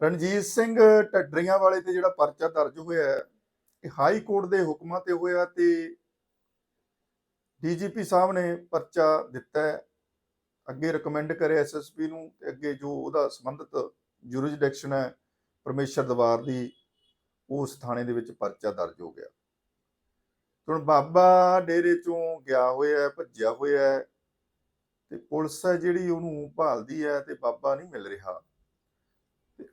ਰਣਜੀਤ ਸਿੰਘ ਟੱਡਰੀਆਂ ਵਾਲੇ ਤੇ ਜਿਹੜਾ ਪਰਚਾ ਦਰਜ ਹੋਇਆ ਹੈ, ਇਹ ਹਾਈ ਕੋਰਟ ਦੇ ਹੁਕਮਾਂ ਤੇ ਹੋਇਆ ਤੇ ਡੀਜੀਪੀ ਸਾਹਿਬ ਨੇ ਪਰਚਾ ਦਿੱਤਾ ਹੈ। ਅੱਗੇ ਰეკਮੈਂਡ ਕਰਿਆ ਐਸਐਸਪੀ ਨੂੰ ਤੇ ਅੱਗੇ ਜੋ ਉਹਦਾ ਸੰਬੰਧਿਤ ਜੁਰਿਸਡਿਕਸ਼ਨ ਹੈ, ਪਰਮੇਸ਼ਰ ਦਵਾਰ ਦੀ, ਉਸ ਥਾਣੇ ਦੇ ਵਿੱਚ ਪਰਚਾ ਦਰਜ ਹੋ ਗਿਆ। ਹੁਣ ਬਾਬਾ ਡੇਰੇ ਚੋਂ ਗਿਆ ਹੋਇਆ ਭੱਜਿਆ ਹੋਇਆ ਹੈ ਤੇ ਪੁਲਿਸ ਹੈ ਜਿਹੜੀ ਉਹਨੂੰ ਭਾਲਦੀ ਹੈ ਤੇ ਬਾਬਾ ਨਹੀਂ ਮਿਲ ਰਿਹਾ।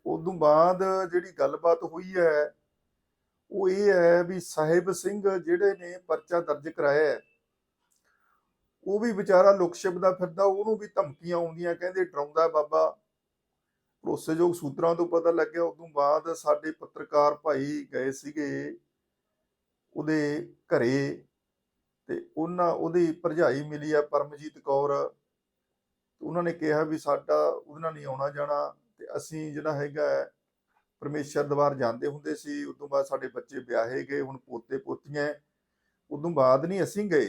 ਉਦੋਂ ਬਾਅਦ ਜਿਹੜੀ ਗੱਲਬਾਤ ਹੋਈ ਹੈ, ਉਹ ਇਹ ਹੈ ਵੀ ਸਾਹਿਬ ਸਿੰਘ ਜਿਹੜੇ ਨੇ ਪਰਚਾ ਦਰਜ ਕਰਾਇਆ ਹੈ, ਉਹ ਵੀ ਵਿਚਾਰਾ ਲੁਕਸ਼ਿਪ ਦਾ ਫਿਰਦਾ, ਉਹਨੂੰ ਵੀ ਧਮਕੀਆਂ ਆਉਂਦੀਆਂ, ਕਹਿੰਦੇ ਡਰਾਉਂਦਾ ਬਾਬਾ। ਭਰੋਸੇਯੋਗ ਸੂਤਰਾਂ ਤੋਂ ਪਤਾ ਲੱਗਿਆ, ਉਦੋਂ ਬਾਅਦ ਸਾਡੇ ਪੱਤਰਕਾਰ ਭਾਈ ਗਏ ਸੀਗੇ ਉਹਦੇ ਘਰੇ ਤੇ ਉਹਨਾਂ, ਉਹਦੀ ਭਰਜਾਈ ਮਿਲੀ ਆ ਪਰਮਜੀਤ ਕੌਰ ਉਹਨਾਂ ਨੇ ਕਿਹਾ ਵੀ ਸਾਡਾ ਉਹਦੇ ਨਾਲ ਨਹੀਂ ਆਉਣਾ ਜਾਣਾ। ਤੇ ਅਸੀਂ ਜਿਹੜਾ ਹੈਗਾ ਹੈ, ਪਰਮੇਸ਼ਰ ਦਵਾਰ ਜਾਂਦੇ ਹੁੰਦੇ ਸੀ ਉਦੋਂ ਬਾਅਦ ਸਾਡੇ ਬੱਚੇ ਵਿਆਹੇ ਗਏ ਹੁਣ ਪੋਤੇ ਪੋਤੀਆਂ ਉਦੋਂ ਬਾਅਦ ਨਹੀਂ ਅਸੀਂ ਗਏ।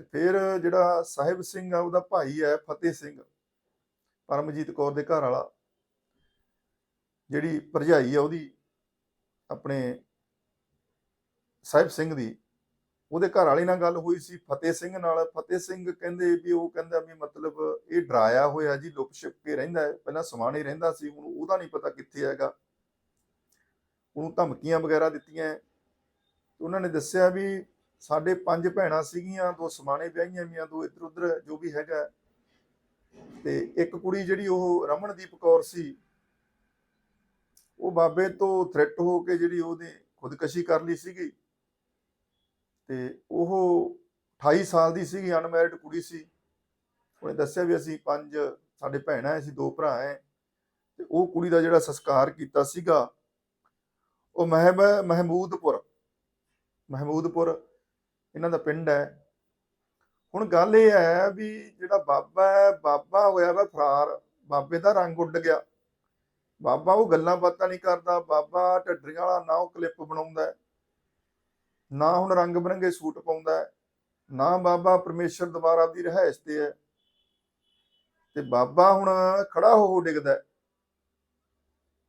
ਤੇ ਫਿਰ ਜਿਹੜਾ ਸਾਹਿਬ ਸਿੰਘ ਆ ਉਹਦਾ ਭਾਈ ਹੈ ਫਤਿਹ ਸਿੰਘ ਪਰਮਜੀਤ ਕੌਰ ਦੇ ਘਰ ਵਾਲਾ ਜਿਹੜੀ ਭਰਜਾਈ ਆ ਉਹਦੀ ਆਪਣੇ ਸਾਹਿਬ ਸਿੰਘ ਦੀ ਉਹਦੇ ਘਰ ਵਾਲੇ ਨਾਲ ਗੱਲ ਹੋਈ ਸੀ, ਫਤਿਹ ਸਿੰਘ ਨਾਲ। ਫਤਿਹ ਸਿੰਘ ਕਹਿੰਦੇ ਵੀ, ਉਹ ਕਹਿੰਦਾ ਵੀ ਮਤਲਬ ਇਹ ਡਰਾਇਆ ਹੋਇਆ ਜੀ ਲੁਕ ਛਿਪ ਕੇ ਰਹਿੰਦਾ ਹੈ। ਪਹਿਲਾਂ ਸਮਾਣੇ ਰਹਿੰਦਾ ਸੀ, ਹੁਣ ਉਹਦਾ ਨਹੀਂ ਪਤਾ ਕਿੱਥੇ ਹੈਗਾ। ਉਹਨੂੰ ਧਮਕੀਆਂ ਵਗੈਰਾ ਦਿੱਤੀਆਂ। ਤੇ ਉਹਨਾਂ ਨੇ ਦੱਸਿਆ ਵੀ ਸਾਡੇ ਪੰਜ ਭੈਣਾਂ ਸੀਗੀਆਂ, ਦੋ ਸਮਾਣੇ ਵਿਆਹੀਆਂ ਵੀਆਂ ਦੋ ਇੱਧਰ ਉੱਧਰ ਜੋ ਵੀ ਹੈਗਾ। ਤੇ ਇੱਕ ਕੁੜੀ ਜਿਹੜੀ ਉਹ ਰਮਨਦੀਪ ਕੌਰ ਸੀ, ਉਹ ਬਾਬੇ ਤੋਂ ਥ੍ਰੈਟ ਹੋ ਕੇ ਜਿਹੜੀ ਉਹਨੇ ਖੁਦਕਸ਼ੀ ਕਰ ਲਈ ਸੀਗੀ। ਤੇ ਉਹ 28 ਸਾਲ ਦੀ ਸੀਗੀ ਅਨਮੈਰਿਡ ਕੁੜੀ ਸੀ। ਉਹਨੇ ਦੱਸਿਆ ਵੀ ਅਸੀਂ ਪੰਜ ਸਾਡੇ ਭੈਣਾਂ ਐ, ਅਸੀਂ ਦੋ ਭਰਾ ਐ। ਤੇ ਉਹ ਕੁੜੀ ਦਾ ਜਿਹੜਾ ਸੰਸਕਾਰ ਕੀਤਾ ਸੀਗਾ, ਉਹ ਮਹਿਬ ਮਹਿਮੂਦਪੁਰ ਮਹਿਮੂਦਪੁਰ ਇਹਨਾਂ ਦਾ ਪਿੰਡ ਹੈ ਹੁਣ ਗੱਲ ਇਹ ਹੈ ਵੀ ਜਿਹੜਾ ਬਾਬਾ ਹੈ ਬਾਬਾ ਹੋਇਆ ਵਾ ਫਰਾਰ, ਬਾਬੇ ਦਾ ਰੰਗ ਉੱਡ ਗਿਆ। ਬਾਬਾ ਉਹ ਗੱਲਾਂ ਬਾਤਾਂ ਨਹੀਂ ਕਰਦਾ, ਬਾਬਾ ਢੱਡਰੀਆਂ ਵਾਲਾ ਨਾ ਉਹ ਕਲਿੱਪ ਬਣਾਉਂਦਾ। ਨਾ ਹੁਣ ਰੰਗ ਬਰੰਗੇ ਸੂਟ ਪਾਉਂਦਾ ਨਾ ਬਾਬਾ ਪਰਮੇਸ਼ਰ ਦੁਬਾਰਾ ਦੀ ਰਹਿائش ਤੇ ਹੈ। ਤੇ ਬਾਬਾ ਹੁਣ ਖੜਾ ਹੋ ਹੋ। ਡਿੱਗਦਾ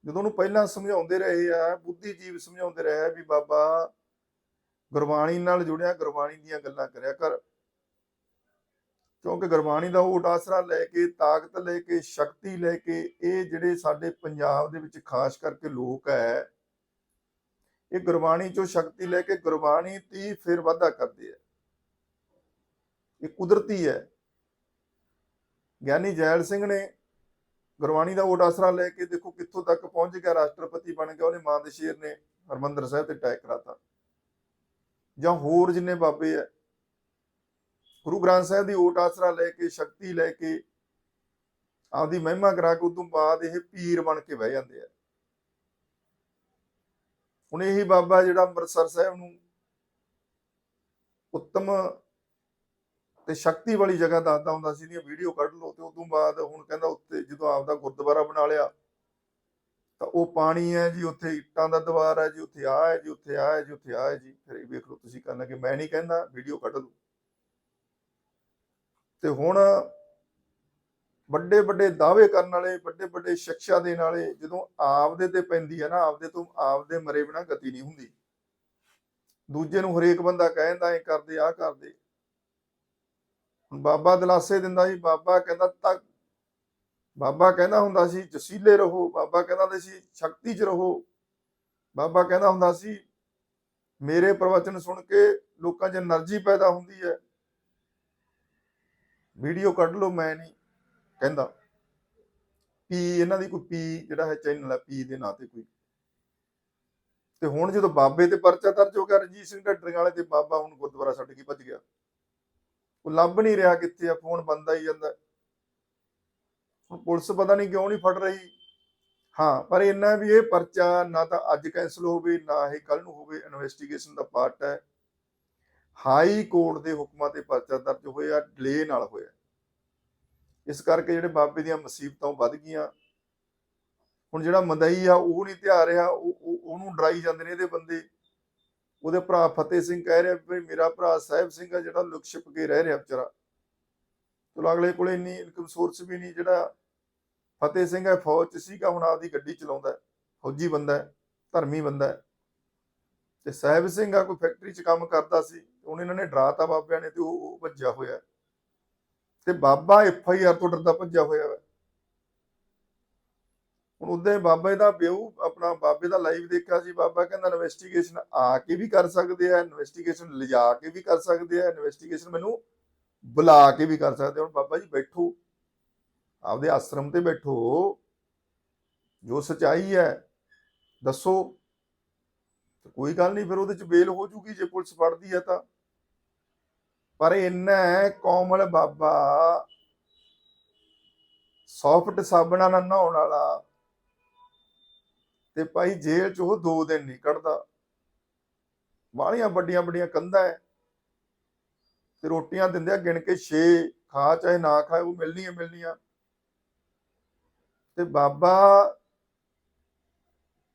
ਜਦੋਂ ਉਹਨੂੰ ਪਹਿਲਾਂ ਸਮਝਾਉਂਦੇ ਰਹੇ ਆ, ਬੁੱਧੀਜੀਵ ਸਮਝਾਉਂਦੇ ਰਹੇ ਆ ਵੀ ਬਾਬਾ ਗੁਰਬਾਣੀ ਨਾਲ ਜੁੜਿਆ, ਗੁਰਬਾਣੀ ਦੀਆਂ ਗੱਲਾਂ ਕਰਿਆ ਕਰ। ਕਿਉਂਕਿ ਗੁਰਬਾਣੀ ਦਾ ਉਹ ਆਸਰਾ ਲੈ ਕੇ, ਤਾਕਤ ਲੈ ਕੇ, ਸ਼ਕਤੀ ਲੈ ਕੇ, ਇਹ ਜਿਹੜੇ ਸਾਡੇ ਪੰਜਾਬ ਦੇ ਵਿੱਚ ਖਾਸ ਕਰਕੇ ਲੋਕ ਹੈ ਇਹ ਗੁਰਬਾਣੀ ਚੋਂ ਸ਼ਕਤੀ ਲੈ ਕੇ ਗੁਰਬਾਣੀ ਤੀ ਫਿਰ ਵਾਧਾ ਕਰਦੇ ਹੈ ਇਹ ਕੁਦਰਤੀ ਹੈ। ਗਿਆਨੀ ਜੈਲ ਸਿੰਘ ਨੇ ਗੁਰਬਾਣੀ ਦਾ ਓਟ ਆਸਰਾ ਲੈ ਕੇ ਦੇਖੋ ਕਿੱਥੋਂ ਤੱਕ ਪਹੁੰਚ ਗਿਆ, ਰਾਸ਼ਟਰਪਤੀ ਬਣ ਗਿਆ, ਉਹਨੇ ਮਾਂ ਦੇ ਸ਼ੇਰ ਨੇ ਹਰਮੰਦਰ ਸਾਹਿਬ ਤੇ ਅਟੈਕ ਕਰਾਤਾ। ਜਾਂ ਹੋਰ ਜਿੰਨੇ ਬਾਬੇ ਆ, ਗੁਰੂ ਗ੍ਰੰਥ ਸਾਹਿਬ ਦੀ ਓਟ ਆਸਰਾ ਲੈ ਕੇ, ਸ਼ਕਤੀ ਲੈ ਕੇ, ਆਪਦੀ ਮਹਿਮਾ ਕਰਾ ਕੇ, ਉਦੋਂ ਬਾਅਦ ਇਹ ਪੀਰ ਬਣ ਕੇ ਬਹਿ ਜਾਂਦੇ ਆ। ਹੁਣ ਇਹੀ ਬਾਬਾ ਜਿਹੜਾ ਅੰਮ੍ਰਿਤਸਰ ਸਾਹਿਬ ਨੂੰ ਉੱਤਮ ਤੇ ਸ਼ਕਤੀ ਵਾਲੀ ਜਗ੍ਹਾ ਦੱਸਦਾ ਹੁੰਦਾ ਸੀ ਇਹਦੀਆਂ ਵੀਡੀਓ ਕੱਢ ਲਓ ਤੇ ਉਦੋਂ ਬਾਅਦ ਹੁਣ ਕਹਿੰਦਾ ਉੱਤੇ ਜਦੋਂ ਆਪਦਾ ਗੁਰਦੁਆਰਾ ਬਣਾ ਲਿਆ, ਤਾਂ ਉਹ ਪਾਣੀ ਹੈ ਜੀ, ਉੱਥੇ ਇੱਟਾਂ ਦਾ ਦੀਵਾਰ ਹੈ ਜੀ, ਉੱਥੇ ਆ ਹੈ ਜੀ, ਉੱਥੇ ਆ ਹੈ ਜੀ, ਉੱਥੇ ਆ ਹੈ ਜੀ। ਫਿਰ ਇਹ ਵੇਖ ਲਓ ਤੁਸੀਂ ਕਹਿੰਦਾ ਕਿ ਮੈਂ ਨਹੀਂ ਕਹਿੰਦਾ ਵੀਡੀਓ ਕੱਢ ਲਓ। ਤੇ ਹੁਣ ਵੱਡੇ ਵੱਡੇ ਦਾਅਵੇ ਕਰਨ ਵਾਲੇ ਵੱਡੇ ਵੱਡੇ ਸ਼ਿਕਸ਼ਾ ਦੇਣ ਵਾਲੇ, ਜਦੋਂ ਆਪਦੇ ਤੇ ਪੈਂਦੀ ਹੈ ਨਾ, ਆਪਦੇ ਤੋਂ ਆਪਦੇ ਮਰੇ ਬਿਨਾ ਗਤੀ ਨਹੀਂ ਹੁੰਦੀ। ਦੂਜੇ ਨੂੰ ਹਰੇਕ ਬੰਦਾ ਕਹਿੰਦਾ ਇਹ ਕਰਦੇ ਆ ਕਰਦੇ। ਹੁਣ ਬਾਬਾ ਦਲਾਸੇ ਦਿੰਦਾ ਸੀ, ਬਾਬਾ ਕਹਿੰਦਾ, ਤੱਕ। ਬਾਬਾ ਕਹਿੰਦਾ ਹੁੰਦਾ ਸੀ, ਜਸੀਲੇ ਰਹੋ। ਬਾਬਾ ਕਹਿੰਦਾ ਹੁੰਦਾ ਸੀ, ਸ਼ਕਤੀ 'ਚ ਰਹੋ। ਬਾਬਾ ਕਹਿੰਦਾ ਹੁੰਦਾ ਸੀ, ਮੇਰੇ ਪ੍ਰਵਚਨ ਸੁਣ ਕੇ ਲੋਕਾਂ 'ਚ એનર્ਜੀ ਪੈਦਾ ਹੁੰਦੀ ਹੈ। ਵੀਡੀਓ ਕੱਢ ਲਓ, ਮੈਂ ਨਹੀਂ। ਕਹਿੰਦਾ, ਪੀ ਇਹਨਾਂ ਦੀ ਕੋਈ ਪੀ ਜਿਹੜਾ ਹੈ ਚੈਨਲ ਹੈ, ਪੀ ਦੇ ਨਾਂ ਤੇ ਕੋਈ। ਤੇ ਹੁਣ ਜਦੋਂ ਬਾਬੇ ਤੇ ਪਰਚਾ ਦਰਜ ਹੋ ਗਿਆ, ਰਣਜੀਤ ਸਿੰਘ ਢੱਡਰੀਆਂ ਵਾਲੇ ਤੇ ਬਾਬਾ ਹੁਣ ਗੁਰਦੁਆਰਾ ਛੱਡ ਕੇ ਭੱਜ ਗਿਆ। ਉਹ ਲੱਭ ਨਹੀਂ ਰਿਹਾ ਕਿੱਥੇ ਆ, ਫੋਨ ਬੰਦਾ ਹੀ ਜਾਂਦਾ। ਹੁਣ ਪੁਲਿਸ ਪਤਾ ਨਹੀਂ ਕਿਉਂ ਨਹੀਂ ਫੜ ਰਹੀ। ਹਾਂ, ਪਰ ਇੰਨਾ ਵੀ ਇਹ ਪਰਚਾ ਨਾ ਤਾਂ ਅੱਜ ਕੈਂਸਲ ਹੋਵੇ, ਨਾ ਇਹ ਕੱਲ ਨੂੰ ਹੋਵੇ ਇਨਵੈਸਟੀਗੇਸ਼ਨ ਦਾ ਪਾਰਟ ਹੈ। ਹਾਈ ਕੋਰਟ ਦੇ ਹੁਕਮਾਂ ਤੇ ਪਰਚਾ ਦਰਜ ਹੋਇਆ ਡਿਲੇ ਨਾਲ ਹੋਇਆ। ਇਸ ਕਰਕੇ ਜਿਹੜੇ ਬਾਬੇ ਦੀਆਂ ਮੁਸੀਬਤਾਂ ਉਹ ਵੱਧ ਗਈਆਂ। ਹੁਣ ਜਿਹੜਾ ਮਦਈ ਆ, ਉਹ ਨਹੀਂ ਧਿਆ ਰਿਹਾ, ਉਹ ਉਹਨੂੰ ਡਰਾਈ ਜਾਂਦੇ ਨੇ ਇਹਦੇ ਬੰਦੇ। ਉਹਦੇ ਭਰਾ ਫਤਿਹ ਸਿੰਘ ਕਹਿ ਰਿਹਾ ਵੀ ਮੇਰਾ ਭਰਾ ਸਾਹਿਬ ਸਿੰਘ ਆ, ਜਿਹੜਾ ਲੁਕ ਛਿਪ ਕੇ ਰਹਿ ਰਿਹਾ ਵਿਚਾਰਾ। ਚਲੋ ਅਗਲੇ ਕੋਲੇ ਇੰਨੀ ਇਨਕਮ ਸੋਰਸ ਵੀ ਨਹੀਂ, ਜਿਹੜਾ ਫਤਿਹ ਸਿੰਘ ਹੈ ਫੌਜ ਚ ਸੀਗਾ, ਹੁਣ ਆਪਦੀ ਗੱਡੀ ਚਲਾਉਂਦਾ ਫੌਜੀ ਬੰਦਾ ਹੈ, ਧਰਮੀ ਬੰਦਾ ਹੈ। ਤੇ ਸਾਹਿਬ ਸਿੰਘ ਆ, ਕੋਈ ਫੈਕਟਰੀ 'ਚ ਕੰਮ ਕਰਦਾ ਸੀ ਹੁਣ ਇਹਨਾਂ ਨੇ ਡਰਾਤਾ ਬਾਬਿਆਂ ਨੇ ਤੇ ਉਹ ਉਹ ਭੱਜਿਆ ਹੋਇਆ ਤੇ ਬਾਬਾ ਐਫ ਆਈ ਆਰ ਤੋਂ ਡਰਦਾ ਭੱਜਿਆ ਹੋਇਆ ਹੈ ਹੁਣ ਉਹਦੇ ਬਾਬੇ ਦਾ ਬਿਊ ਆਪਣਾ ਬਾਬੇ ਦਾ ਲਾਈਵ ਦੇਖਿਆ ਸੀ, ਬਾਬਾ ਕਹਿੰਦਾ ਇਨਵੈਸਟੀਗੇਸ਼ਨ ਆ ਕੇ ਵੀ ਕਰ ਸਕਦੇ ਆ ਇਨਵੈਸਟੀਗੇਸ਼ਨ ਲਿਜਾ ਕੇ ਵੀ ਕਰ ਸਕਦੇ ਆ ਇਨਵੈਸਟੀਗੇਸ਼ਨ ਮੈਨੂੰ ਬੁਲਾ ਕੇ ਵੀ ਕਰ ਸਕਦੇ ਹੁਣ ਬਾਬਾ ਜੀ ਬੈਠੋ, ਆਪਦੇ ਆਸ਼ਰਮ ਤੇ ਬੈਠੋ, ਜੋ ਸਚਾਈ ਹੈ, ਦੱਸੋ। ਕੋਈ ਗੱਲ ਨਹੀਂ, ਫਿਰ ਉਹਦੇ ਚ ਬੇਲ ਹੋ ਜੂਗੀ, ਜੇ ਪੁਲਿਸ ਫੜਦੀ ਹੈ ਤਾਂ। ਪਰ ਇੰਨਾ ਕੋਮਲ ਬਾਬਾ। ਸੌਫਟ ਸਾਬਣਾਂ ਨਾਲ ਨਹਾਉਣ ਵਾਲਾ। ਤੇ ਭਾਈ ਜੇਲ੍ਹ ਚ ਉਹ 2 ਦਿਨ ਨਹੀਂ ਕੱਢਦਾ। ਵਾਲੀਆਂ ਵੱਡੀਆਂ ਵੱਡੀਆਂ ਕੰਧਾਂ ਹੈ ਤੇ ਰੋਟੀਆਂ ਦਿੰਦੇ ਆ ਗਿਣ ਕੇ 6 ਖਾ ਚਾਹੇ ਨਾ ਖਾਏ, ਉਹ ਮਿਲਣੀਆਂ ਮਿਲਣੀਆਂ। ਤੇ ਬਾਬਾ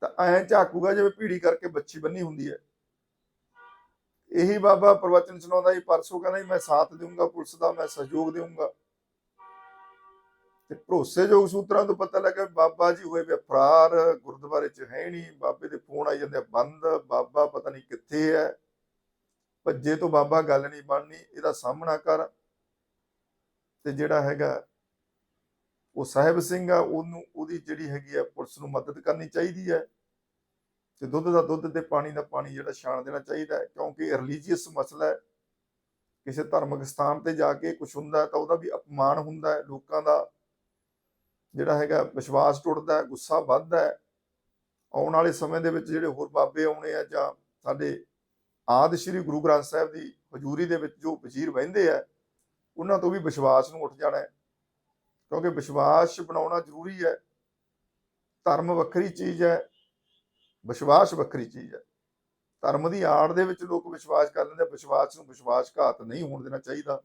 ਤਾਂ ਐਂ ਝਾਕੂਗਾ ਜਿਵੇਂ ਭੀੜੀ ਕਰਕੇ ਬੱਚੀ ਬੰਨੀ ਹੁੰਦੀ ਹੈ ਇਹੀ ਬਾਬਾ ਪ੍ਰਵਚਨ ਸੁਣਾਉਂਦਾ ਸੀ, ਪਰਸੋਂ ਕਹਿੰਦਾ ਸੀ, ਮੈਂ ਸਾਥ ਦੇਵਾਂਗਾ ਪੁਲਿਸ ਦਾ, ਮੈਂ ਸਹਿਯੋਗ ਦੇਵਾਂਗਾ ਤੇ ਭਰੋਸੇਯੋਗ ਸੂਤਰਾਂ ਤੋਂ ਪਤਾ ਲੱਗਾ ਬਾਬਾ ਜੀ ਹੋਏ ਵੇ ਫਰਾਰ, ਗੁਰਦੁਆਰੇ 'ਚ ਹੈ ਨਹੀਂ, ਬਾਬੇ ਦੇ ਫੋਨ ਆਈ ਜਾਂਦੇ ਆ, ਬੰਦ, ਬਾਬਾ ਪਤਾ ਨਹੀਂ ਕਿੱਥੇ ਹੈ। ਭੱਜੇ ਤੋਂ ਬਾਬਾ ਗੱਲ ਨਹੀਂ ਬਣਨੀ, ਇਹਦਾ ਸਾਹਮਣਾ ਕਰ। ਤੇ ਜਿਹੜਾ ਹੈਗਾ, ਉਹ ਸਾਹਿਬ ਸਿੰਘ ਆ, ਉਹਨੂੰ, ਉਹਦੀ ਜਿਹੜੀ ਹੈਗੀ ਆ, ਪੁਲਿਸ ਨੂੰ ਮਦਦ ਕਰਨੀ ਚਾਹੀਦੀ ਹੈ। ਤੇ ਦੁੱਧ ਦਾ ਦੁੱਧ ਤੇ ਪਾਣੀ ਦਾ ਪਾਣੀ ਜਿਹੜਾ ਛਾਣ ਦੇਣਾ ਚਾਹੀਦਾ ਹੈ, ਕਿਉਂਕਿ ਰਿਲੀਜੀਅਸ ਮਸਲਾ ਹੈ। ਕਿਸੇ ਧਾਰਮਿਕ ਸਥਾਨ ਤੇ ਜਾ ਕੇ ਕੁਝ ਹੁੰਦਾ ਤਾਂ ਉਹਦਾ ਵੀ ਅਪਮਾਨ ਹੁੰਦਾ ਹੈ, ਲੋਕਾਂ ਦਾ ਜਿਹੜਾ ਹੈਗਾ ਵਿਸ਼ਵਾਸ ਟੁੱਟਦਾ ਹੈ, ਗੁੱਸਾ ਵੱਧਦਾ ਹੈ। ਆਉਣ ਵਾਲੇ ਸਮੇਂ ਦੇ ਵਿੱਚ ਜਿਹੜੇ ਹੋਰ ਬਾਬੇ ਆਉਣੇ ਆ ਜਾਂ ਸਾਡੇ ਆਦਿ ਸ੍ਰੀ ਗੁਰੂ ਗ੍ਰੰਥ ਸਾਹਿਬ ਦੀ ਹਜ਼ੂਰੀ ਦੇ ਵਿੱਚ ਜੋ ਵਜ਼ੀਰ ਬਹਿੰਦੇ ਆ, ਉਹਨਾਂ ਤੋਂ ਵੀ ਵਿਸ਼ਵਾਸ ਨੂੰ ਉੱਠ ਜਾਣਾ ਹੈ। ਕਿਉਂਕਿ ਵਿਸ਼ਵਾਸ ਬਣਾਉਣਾ ਜ਼ਰੂਰੀ ਹੈ। ਧਰਮ ਵੱਖਰੀ ਚੀਜ਼ ਹੈ। ਵਿਸ਼ਵਾਸ ਵੱਖਰੀ ਚੀਜ਼ ਹੈ। ਧਰਮ ਦੀ ਆੜ ਦੇ ਵਿੱਚ ਲੋਕ ਵਿਸ਼ਵਾਸ ਕਰ ਲੈਂਦੇ ਵਿਸ਼ਵਾਸ ਨੂੰ ਵਿਸ਼ਵਾਸ ਘਾਤ ਨਹੀਂ ਹੋਣ ਦੇਣਾ ਚਾਹੀਦਾ।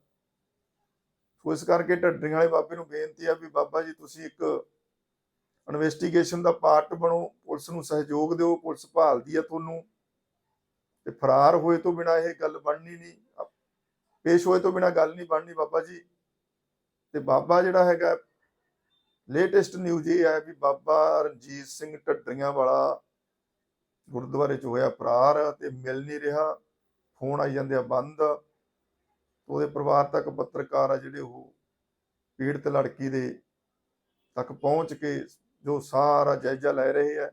ਸੋ ਇਸ ਕਰਕੇ ਢੱਡਰੀਆਂ ਵਾਲੇ ਬਾਬੇ ਨੂੰ ਬੇਨਤੀ ਆ ਵੀ ਬਾਬਾ ਜੀ, ਤੁਸੀਂ ਇੱਕ ਇਨਵੈਸਟੀਗੇਸ਼ਨ ਦਾ ਪਾਰਟ ਬਣੋ, ਪੁਲਿਸ ਨੂੰ ਸਹਿਯੋਗ ਦਿਓ, ਪੁਲਿਸ ਭਾਲਦੀ ਆ ਤੁਹਾਨੂੰ। ਤੇ ਫਰਾਰ ਹੋਏ ਤੋਂ ਬਿਨਾ ਇਹ ਗੱਲ ਬਣਨੀ ਨਹੀਂ। ਪੇਸ਼ ਹੋਏ ਤੋਂ ਬਿਨਾ ਗੱਲ ਨਹੀਂ ਬਣਨੀ ਬਾਬਾ ਜੀ। ਤੇ ਬਾਬਾ ਜਿਹੜਾ ਹੈਗਾ ਲੇਟੈਸਟ ਨਿਊਜ਼ ਇਹ ਹੈ ਵੀ ਬਾਬਾ ਰਣਜੀਤ ਸਿੰਘ ਢੱਡਰੀਆਂ ਵਾਲਾ ਗੁਰਦੁਆਰੇ ਚ ਹੋਇਆ ਫਰਾਰ ਤੇ ਮਿਲ ਨਹੀਂ ਰਿਹਾ, ਫੋਨ ਆਈ ਜਾਂਦੇ ਆ ਬੰਦ। ਉਹਦੇ ਪਰਿਵਾਰ ਤੱਕ ਪੱਤਰਕਾਰ ਆ ਜਿਹੜੇ ਉਹ ਪੀੜਤ ਲੜਕੀ ਦੇ ਤੱਕ ਪਹੁੰਚ ਕੇ ਜੋ ਸਾਰਾ ਜਾਇਜ਼ਾ ਲੈ ਰਹੇ ਆ।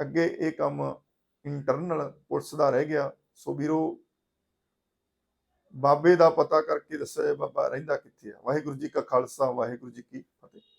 ਅੱਗੇ ਇਹ ਕੰਮ ਇੰਟਰਨਲ ਪੁਲਿਸ ਦਾ ਰਹਿ ਗਿਆ। ਸੋ ਵੀਰੋ, ਬਾਬੇ ਦਾ ਪਤਾ ਕਰਕੇ ਦੱਸਿਆ ਬਾਬਾ ਰਹਿੰਦਾ ਕਿੱਥੇ ਆ? ਵਾਹਿਗੁਰੂ ਜੀ ਕਾ ਖਾਲਸਾ, ਵਾਹਿਗੁਰੂ ਜੀ ਕੀ ਫਤਿਹ।